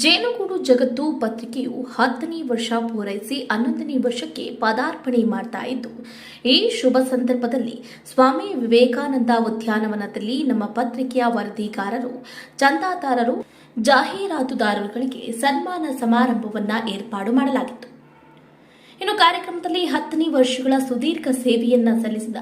ಜೇನುಗೂಡು ಜಗತ್ತು ಪತ್ರಿಕೆಯು ಹತ್ತನೇ ವರ್ಷ ಪೂರೈಸಿ ಹನ್ನೊಂದನೇ ವರ್ಷಕ್ಕೆ ಪದಾರ್ಪಣೆ ಮಾಡ್ತಾ ಇದ್ದು, ಈ ಶುಭ ಸಂದರ್ಭದಲ್ಲಿ ಸ್ವಾಮಿ ವಿವೇಕಾನಂದ ಉದ್ಯಾನವನದಲ್ಲಿ ನಮ್ಮ ಪತ್ರಿಕೆಯ ವರದಿಗಾರರು, ಚಂದಾದಾರರು, ಜಾಹೀರಾತುದಾರರುಗಳಿಗೆ ಸನ್ಮಾನ ಸಮಾರಂಭವನ್ನು ಏರ್ಪಾಡು ಮಾಡಲಾಗಿತ್ತು. ಇನ್ನು ಕಾರ್ಯಕ್ರಮದಲ್ಲಿ ಹತ್ತನೇ ವರ್ಷಗಳ ಸುದೀರ್ಘ ಸೇವೆಯನ್ನ ಸಲ್ಲಿಸಿದ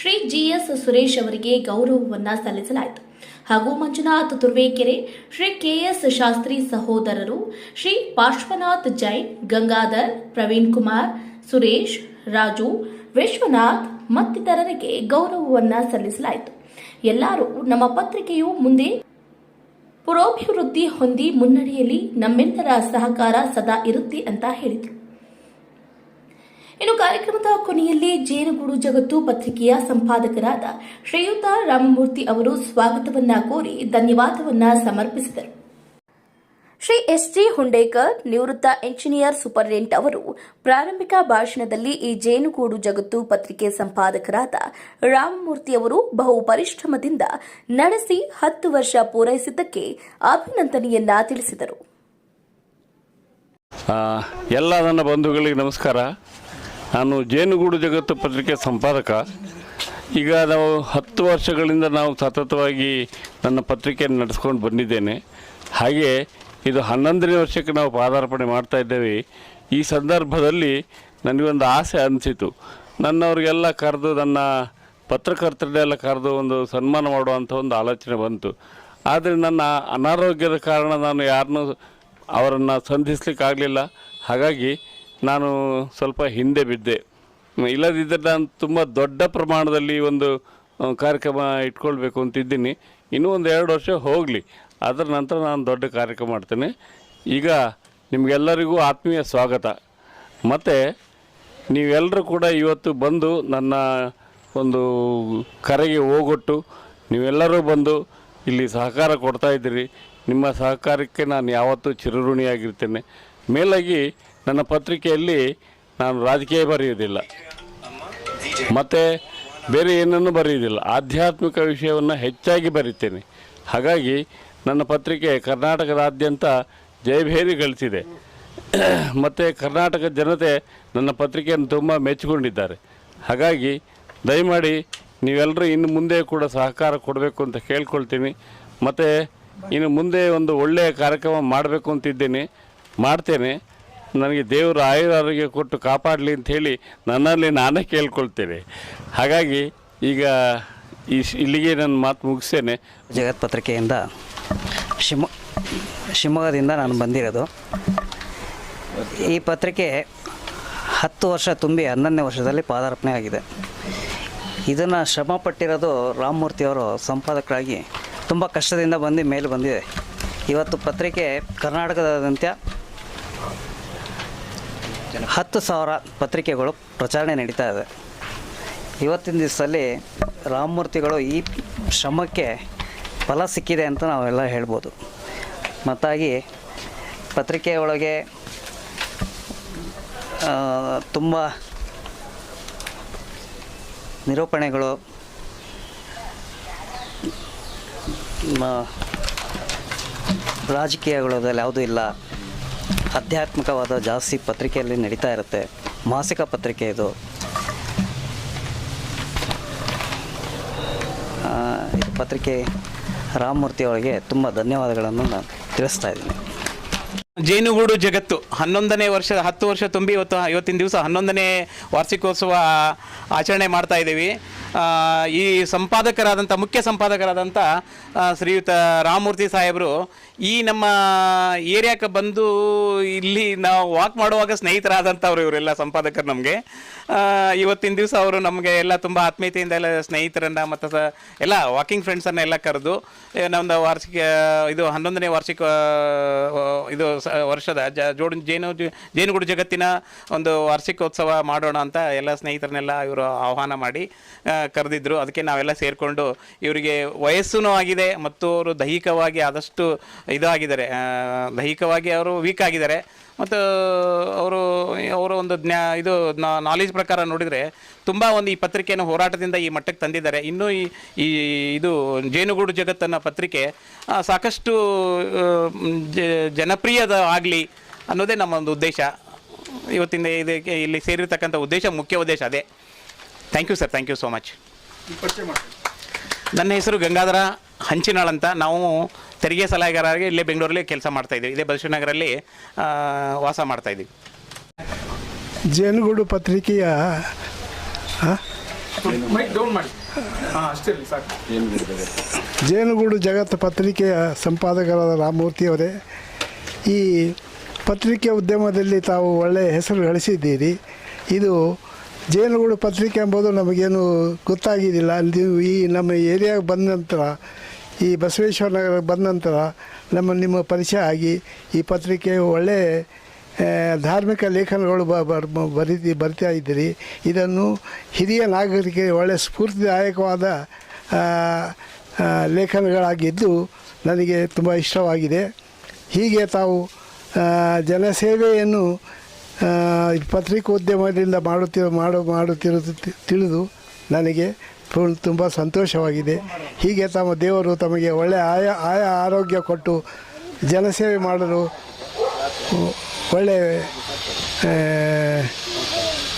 ಶ್ರೀ ಜಿಎಸ್ ಸುರೇಶ್ ಅವರಿಗೆ ಗೌರವವನ್ನ ಸಲ್ಲಿಸಲಾಯಿತು. ಹಾಗೂ ಮಂಜುನಾಥ್ ತುರ್ವೇಕೆರೆ ಶ್ರೀ ಕೆಎಸ್ ಶಾಸ್ತ್ರಿ ಸಹೋದರರು ಶ್ರೀ ಪಾರ್ಶ್ವನಾಥ್ ಜೈನ್ ಗಂಗಾಧರ್, ಪ್ರವೀಣ್ ಕುಮಾರ್, ಸುರೇಶ್, ರಾಜು, ವಿಶ್ವನಾಥ್ ಮತ್ತಿತರರಿಗೆ ಗೌರವವನ್ನ ಸಲ್ಲಿಸಲಾಯಿತು. ಎಲ್ಲರೂ ನಮ್ಮ ಪತ್ರಿಕೆಯು ಮುಂದೆ ಪುರೋಭಿವೃದ್ಧಿ ಹೊಂದಿ ಮುನ್ನಡೆಯಲ್ಲಿ ನಮ್ಮೆಲ್ಲರ ಸಹಕಾರ ಸದಾ ಇರುತ್ತೆ ಅಂತ ಹೇಳಿದರು. ಇನ್ನು ಕಾರ್ಯಕ್ರಮದ ಕೊನೆಯಲ್ಲಿ ಜೇನುಗೂಡು ಜಗತ್ತು ಪತ್ರಿಕೆಯ ಸಂಪಾದಕರಾದ ಶ್ರೀಯುತ ರಾಮಮೂರ್ತಿ ಅವರು ಸ್ವಾಗತವನ್ನ ಕೋರಿ ಧನ್ಯವಾದವನ್ನ ಸಮರ್ಪಿಸಿದರು. ಶ್ರೀ ಎಸ್ ಜಿ ಹುಂಡೇಕರ್, ನಿವೃತ್ತ ಎಂಜಿನಿಯರ್ ಸೂಪರಿಂಟ್ ಅವರು ಪ್ರಾರಂಭಿಕ ಭಾಷಣದಲ್ಲಿ ಈ ಜೇನುಗೂಡು ಜಗತ್ತು ಪತ್ರಿಕೆ ಸಂಪಾದಕರಾದ ರಾಮಮೂರ್ತಿ ಅವರು ಬಹು ಪರಿಶ್ರಮದಿಂದ ನಡೆಸಿ ಹತ್ತು ವರ್ಷ ಪೂರೈಸಿದ್ದಕ್ಕೆ ಅಭಿನಂದನೆಯನ್ನ ತಿಳಿಸಿದರು. ಎಲ್ಲ ನನ್ನ ಬಂಧುಗಳಿಗೆ ನಮಸ್ಕಾರ. ನಾನು ಜೇನುಗೂಡು ಜಗತ್ತು ಪತ್ರಿಕೆ ಸಂಪಾದಕ. ಈಗ ನಾವು ಹತ್ತು ವರ್ಷಗಳಿಂದ ನಾವು ಸತತವಾಗಿ ನನ್ನ ಪತ್ರಿಕೆಯನ್ನು ನಡೆಸ್ಕೊಂಡು ಬಂದಿದ್ದೇನೆ. ಹಾಗೆ ಇದು ಹನ್ನೊಂದನೇ ವರ್ಷಕ್ಕೆ ನಾವು ಪಾದಾರ್ಪಣೆ ಮಾಡ್ತಾ ಇದ್ದೇವೆ. ಈ ಸಂದರ್ಭದಲ್ಲಿ ನನಗೊಂದು ಆಸೆ ಅನಿಸಿತು. ನನ್ನವ್ರಿಗೆಲ್ಲ ಕರೆದು, ನನ್ನ ಪತ್ರಕರ್ತರನ್ನೆಲ್ಲ ಕರೆದು ಒಂದು ಸನ್ಮಾನ ಮಾಡುವಂಥ ಒಂದು ಆಲೋಚನೆ ಬಂತು. ಆದರೆ ನನ್ನ ಅನಾರೋಗ್ಯದ ಕಾರಣ ನಾನು ಯಾರನ್ನೂ ಅವರನ್ನು ಸಂಧಿಸ್ಲಿಕ್ಕಾಗಲಿಲ್ಲ. ಹಾಗಾಗಿ ನಾನು ಸ್ವಲ್ಪ ಹಿಂದೆ ಬಿದ್ದೆ. ಇಲ್ಲದಿದ್ದರೆ ನಾನು ತುಂಬ ದೊಡ್ಡ ಪ್ರಮಾಣದಲ್ಲಿ ಒಂದು ಕಾರ್ಯಕ್ರಮ ಇಟ್ಕೊಳ್ಬೇಕು ಅಂತಿದ್ದೀನಿ ಇನ್ನೂ ಒಂದು ಎರಡು ವರ್ಷ ಹೋಗಲಿ. ಅದರ ನಂತರ ನಾನು ದೊಡ್ಡ ಕಾರ್ಯಕ್ರಮ ಮಾಡ್ತೇನೆ. ಈಗ ನಿಮಗೆಲ್ಲರಿಗೂ ಆತ್ಮೀಯ ಸ್ವಾಗತ. ಮತ್ತು ನೀವೆಲ್ಲರೂ ಕೂಡ ಇವತ್ತು ಬಂದು ನನ್ನ ಒಂದು ಕರೆಗೆ ಹೋಗೊಟ್ಟು ನೀವೆಲ್ಲರೂ ಬಂದು ಇಲ್ಲಿ ಸಹಕಾರ ಕೊಡ್ತಾ ಇದ್ದೀರಿ. ನಿಮ್ಮ ಸಹಕಾರಕ್ಕೆ ನಾನು ಯಾವತ್ತೂ ಚಿರಋಣಿಯಾಗಿರ್ತೇನೆ. ಮೇಲಾಗಿ ನನ್ನ ಪತ್ರಿಕೆಯಲ್ಲಿ ನಾನು ರಾಜಕೀಯ ಬರೆಯುವುದಿಲ್ಲ. ಮತ್ತು ಬೇರೆ ಏನನ್ನು ಬರೆಯುವುದಿಲ್ಲ. ಆಧ್ಯಾತ್ಮಿಕ ವಿಷಯವನ್ನು ಹೆಚ್ಚಾಗಿ ಬರೀತೇನೆ. ಹಾಗಾಗಿ ನನ್ನ ಪತ್ರಿಕೆ ಕರ್ನಾಟಕದಾದ್ಯಂತ ಜಯಭೇರಿ ಗಳಿಸಿದೆ. ಮತ್ತು ಕರ್ನಾಟಕ ಜನತೆ ನನ್ನ ಪತ್ರಿಕೆಯನ್ನು ತುಂಬ ಮೆಚ್ಚಿಕೊಂಡಿದ್ದಾರೆ. ಹಾಗಾಗಿ ದಯಮಾಡಿ ನೀವೆಲ್ಲರೂ ಇನ್ನು ಮುಂದೆ ಕೂಡ ಸಹಕಾರ ಕೊಡಬೇಕು ಅಂತ ಕೇಳ್ಕೊಳ್ತೀನಿ. ಮತ್ತು ಇನ್ನು ಮುಂದೆ ಒಂದು ಒಳ್ಳೆಯ ಕಾರ್ಯಕ್ರಮ ಮಾಡಬೇಕು ಅಂತಿದ್ದೇನೆ ಮಾಡ್ತೇನೆ. ನನಗೆ ದೇವರು ಆಯುರಾರೋಗ್ಯ ಕೊಟ್ಟು ಕಾಪಾಡಲಿ ಅಂತ ಹೇಳಿ ನನ್ನಲ್ಲಿ ನಾನೇ ಕೇಳ್ಕೊಳ್ತೇನೆ. ಹಾಗಾಗಿ ಈಗ ಈ ಇಲ್ಲಿಗೆ ನನ್ನ ಮಾತು ಮುಗಿಸ್ತೇನೆ. ಜಗತ್ ಪತ್ರಿಕೆಯಿಂದ ಶಿವ ಶಿವಮೊಗ್ಗದಿಂದ ನಾನು ಬಂದಿರೋದು. ಈ ಪತ್ರಿಕೆ ಹತ್ತು ವರ್ಷ ತುಂಬಿ ಹನ್ನೊಂದನೇ ವರ್ಷದಲ್ಲಿ ಪಾದಾರ್ಪಣೆ ಆಗಿದೆ. ಇದನ್ನು ಶ್ರಮ ಪಟ್ಟಿರೋದು ರಾಮಮೂರ್ತಿಯವರು ಸಂಪಾದಕರಾಗಿ ತುಂಬ ಕಷ್ಟದಿಂದ ಬಂದು ಮೇಲೆ ಬಂದಿದೆ. ಇವತ್ತು ಪತ್ರಿಕೆ ಕರ್ನಾಟಕದಾದ್ಯಂತ ಹತ್ತು ಸಾವಿರ ಪತ್ರಿಕೆಗಳು ಪ್ರಚಾರಣೆ ನಡೀತಾ ಇದೆ. ಇವತ್ತಿನ ದಿವಸದಲ್ಲಿ ರಾಮಮೂರ್ತಿಗಳು ಈ ಶ್ರಮಕ್ಕೆ ಫಲ ಸಿಕ್ಕಿದೆ ಅಂತ ನಾವೆಲ್ಲ ಹೇಳ್ಬೋದು. ಮತ್ತಾಗಿ ಪತ್ರಿಕೆಯೊಳಗೆ ತುಂಬ ನಿರೂಪಣೆಗಳು ರಾಜಕೀಯಗಳದಲ್ಲಿ ಯಾವುದೂ ಇಲ್ಲ. ಆಧ್ಯಾತ್ಮಿಕವಾದ ಜಾಸ್ತಿ ಪತ್ರಿಕೆಯಲ್ಲಿ ನಡೀತಾ ಇರುತ್ತೆ. ಮಾಸಿಕ ಪತ್ರಿಕೆ ಇದು ಪತ್ರಿಕೆ ರಾಮಮೂರ್ತಿಯವರಿಗೆ ತುಂಬ ಧನ್ಯವಾದಗಳನ್ನು ನಾನು ತಿಳಿಸ್ತಾ ಇದ್ದೀನಿ. ಜೇನುಗೂಡು ಜಗತ್ತು. ಹನ್ನೊಂದನೇ ವರ್ಷ ಹತ್ತು ವರ್ಷ ತುಂಬಿ ಇವತ್ತು, ಇವತ್ತಿನ ದಿವಸ ಹನ್ನೊಂದನೇ ವಾರ್ಷಿಕೋತ್ಸವ ಆಚರಣೆ ಮಾಡ್ತಾ ಇದ್ದೀವಿ. ಈ ಸಂಪಾದಕರಾದಂಥ ಮುಖ್ಯ ಸಂಪಾದಕರಾದಂಥ ಶ್ರೀಯುತ ರಾಮಮೂರ್ತಿ ಸಾಹೇಬರು ಈ ನಮ್ಮ ಏರಿಯಾಕ್ಕೆ ಬಂದು ಇಲ್ಲಿ ನಾವು ವಾಕ್ ಮಾಡುವಾಗ ಸ್ನೇಹಿತರಾದಂಥವ್ರು ಇವರೆಲ್ಲ ಸಂಪಾದಕರು ನಮಗೆ. ಇವತ್ತಿನ ದಿವಸ ಅವರು ನಮಗೆ ಎಲ್ಲ ತುಂಬ ಆತ್ಮೀಯತೆಯಿಂದ ಎಲ್ಲ ಸ್ನೇಹಿತರನ್ನ ಮತ್ತು ಸ, ಎಲ್ಲ ವಾಕಿಂಗ್ ಫ್ರೆಂಡ್ಸನ್ನೆಲ್ಲ ಕರೆದು ನಮ್ಮದು ವಾರ್ಷಿಕ, ಇದು ಹನ್ನೊಂದನೇ ವಾರ್ಷಿಕ ಇದು ವರ್ಷದ ಜ ಜೋಡು ಜೇನು ಜೇನುಗೂಡು ಜಗತ್ತಿನ ಒಂದು ವಾರ್ಷಿಕೋತ್ಸವ ಮಾಡೋಣ ಅಂತ ಎಲ್ಲ ಸ್ನೇಹಿತರನ್ನೆಲ್ಲ ಇವರು ಆಹ್ವಾನ ಮಾಡಿ ಕರೆದಿದ್ದರು ಅದಕ್ಕೆ ನಾವೆಲ್ಲ ಸೇರಿಕೊಂಡು ಇವರಿಗೆ ವಯಸ್ಸೂ ಆಗಿದೆ ಮತ್ತು ಅವರು ದೈಹಿಕವಾಗಿ ಆದಷ್ಟು ಇದಾಗಿದ್ದಾರೆ. ದೈಹಿಕವಾಗಿ ಅವರು ವೀಕ್ ಆಗಿದ್ದಾರೆ. ಮತ್ತು ಅವರು ಅವರು ಒಂದು ಜ್ಞಾ ಇದು ನಾಲೆಜ್ ಪ್ರಕಾರ ನೋಡಿದರೆ ತುಂಬ ಒಂದು ಈ ಪತ್ರಿಕೆಯನ್ನು ಹೋರಾಟದಿಂದ ಈ ಮಟ್ಟಕ್ಕೆ ತಂದಿದ್ದಾರೆ. ಇನ್ನೂ ಈ ಇದು ಜೇನುಗೂಡು ಜಗತ್ತನ್ನು ಪತ್ರಿಕೆ ಸಾಕಷ್ಟು ಆ, ಜನಪ್ರಿಯದ ಆಗಲಿ ಅನ್ನೋದೇ ನಮ್ಮ ಒಂದು ಉದ್ದೇಶ. ಇವತ್ತಿನ ಇದಕ್ಕೆ ಇಲ್ಲಿ ಸೇರಿರ್ತಕ್ಕಂಥ ಉದ್ದೇಶ ಮುಖ್ಯ ಉದ್ದೇಶ ಅದೇ. Thank you sir thank you so much ನನ್ನ ಹೆಸರು ಗಂಗಾಧರ ಹಂಚಿನಾಳ್ ಅಂತ. ನಾವು ತೆರಿಗೆ ಸಲಹೆಗಾರರಿಗೆ ಇಲ್ಲೇ ಬೆಂಗಳೂರಲ್ಲಿ ಕೆಲಸ ಮಾಡ್ತಾಯಿದ್ದೀವಿ ಇದೇ ಬಸವನಗರಲ್ಲಿ ಆ, ವಾಸ ಮಾಡ್ತಾ ಇದ್ದೀವಿ. ಜೇನುಗೂಡು ಪತ್ರಿಕೆಯ ಆ? ಜೇನುಗೂಡು ಜಗತ್ತು ಪತ್ರಿಕೆಯ ಸಂಪಾದಕರಾದ ರಾಮಮೂರ್ತಿಯವರೇ ಈ ಪತ್ರಿಕೆ ಉದ್ಯಮದಲ್ಲಿ ತಾವು ಒಳ್ಳೆಯ ಹೆಸರು ಗಳಿಸಿದ್ದೀರಿ. ಇದು ಜೇನುಗೂಡು ಪತ್ರಿಕೆ ಎಂಬುದು ನಮಗೇನು ಗೊತ್ತಾಗಿದ್ದಿಲ್ಲ ಅಲ್ಲಿ ಈ ನಮ್ಮ ಏರಿಯಾಗೆ ಬಂದ ನಂತರ, ಈ ಬಸವೇಶ್ವರ ನಗರಕ್ಕೆ ಬಂದ ನಂತರ ನಮ್ಮ ನಿಮ್ಮ ಪರಿಚಯ ಆಗಿ ಈ ಪತ್ರಿಕೆ ಒಳ್ಳೆಯ ಧಾರ್ಮಿಕ ಲೇಖನಗಳು ಬ, ಬರ್- ಬ- ಬರೀತಿ ಬರಿತಾ ಇದ್ದೀರಿ. ಇದನ್ನು ಹಿರಿಯ ನಾಗರಿಕರಿಗೆ ಒಳ್ಳೆಯ ಸ್ಫೂರ್ತಿದಾಯಕವಾದ ಲೇಖನಗಳಾಗಿದ್ದು ನನಗೆ ತುಂಬ ಇಷ್ಟವಾಗಿದೆ. ಹೀಗೆ ತಾವು ಜನಸೇವೆಯನ್ನು ಪತ್ರಿಕೋದ್ಯಮದಿಂದ ಮಾಡುತ್ತಿರು ಮಾಡು ಮಾಡುತ್ತಿರುವುದು ತಿಳಿದು ನನಗೆ ತುಂಬ ಸಂತೋಷವಾಗಿದೆ. ಹೀಗೆ ತಮ್ಮ ದೇವರು ತಮಗೆ ಒಳ್ಳೆಯ ಆಯ, ಆಯಾ ಆರೋಗ್ಯ ಕೊಟ್ಟು ಜನಸೇವೆ ಮಾಡಲು ಒಳ್ಳೆಯ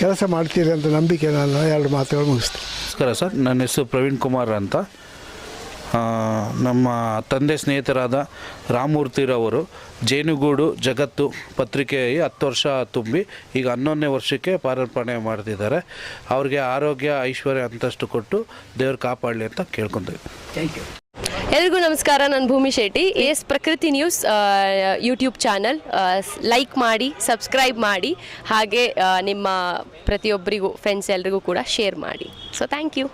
ಕೆಲಸ ಮಾಡ್ತೀರಿ ಅಂತ ನಂಬಿಕೆ ನಾನು ಎರಡು ಮಾತುಗಳು ಮುಗಿಸ್ತೀನಿ. ನಮಸ್ಕಾರ ಸರ್, ನನ್ನ ಹೆಸರು ಪ್ರವೀಣ್ ಕುಮಾರ್ ಅಂತ. ನಮ್ಮ ತಂದೆ ಸ್ನೇಹಿತರಾದ ರಾಮಮೂರ್ತಿರವರು ಜೇನುಗೂಡು ಜಗತ್ತು ಪತ್ರಿಕೆಯಲ್ಲಿ ಹತ್ತು ವರ್ಷ ತುಂಬಿ ಈಗ ಹನ್ನೊಂದನೇ ವರ್ಷಕ್ಕೆ ಪಾರಾರ್ಪಣೆ ಮಾಡ್ತಿದ್ದಾರೆ. ಅವ್ರಿಗೆ ಆರೋಗ್ಯ ಐಶ್ವರ್ಯ ಅಂತಷ್ಟು ಕೊಟ್ಟು ದೇವ್ರು ಕಾಪಾಡಲಿ ಅಂತ ಕೇಳ್ಕೊತೀವಿ. ಎಲ್ರಿಗೂ ನಮಸ್ಕಾರ ನಾನು Bhoomi Shetty. S Prakruti news YouTube channel like ಮಾಡಿ ಸಬ್ಸ್ಕ್ರೈಬ್ ಮಾಡಿ ಹಾಗೆ ನಿಮ್ಮ ಪ್ರತಿಯೊಬ್ಬರಿಗೂ ಫ್ರೆಂಡ್ಸ್ ಎಲ್ರಿಗೂ ಕೂಡ ಶೇರ್ ಮಾಡಿ. So thank you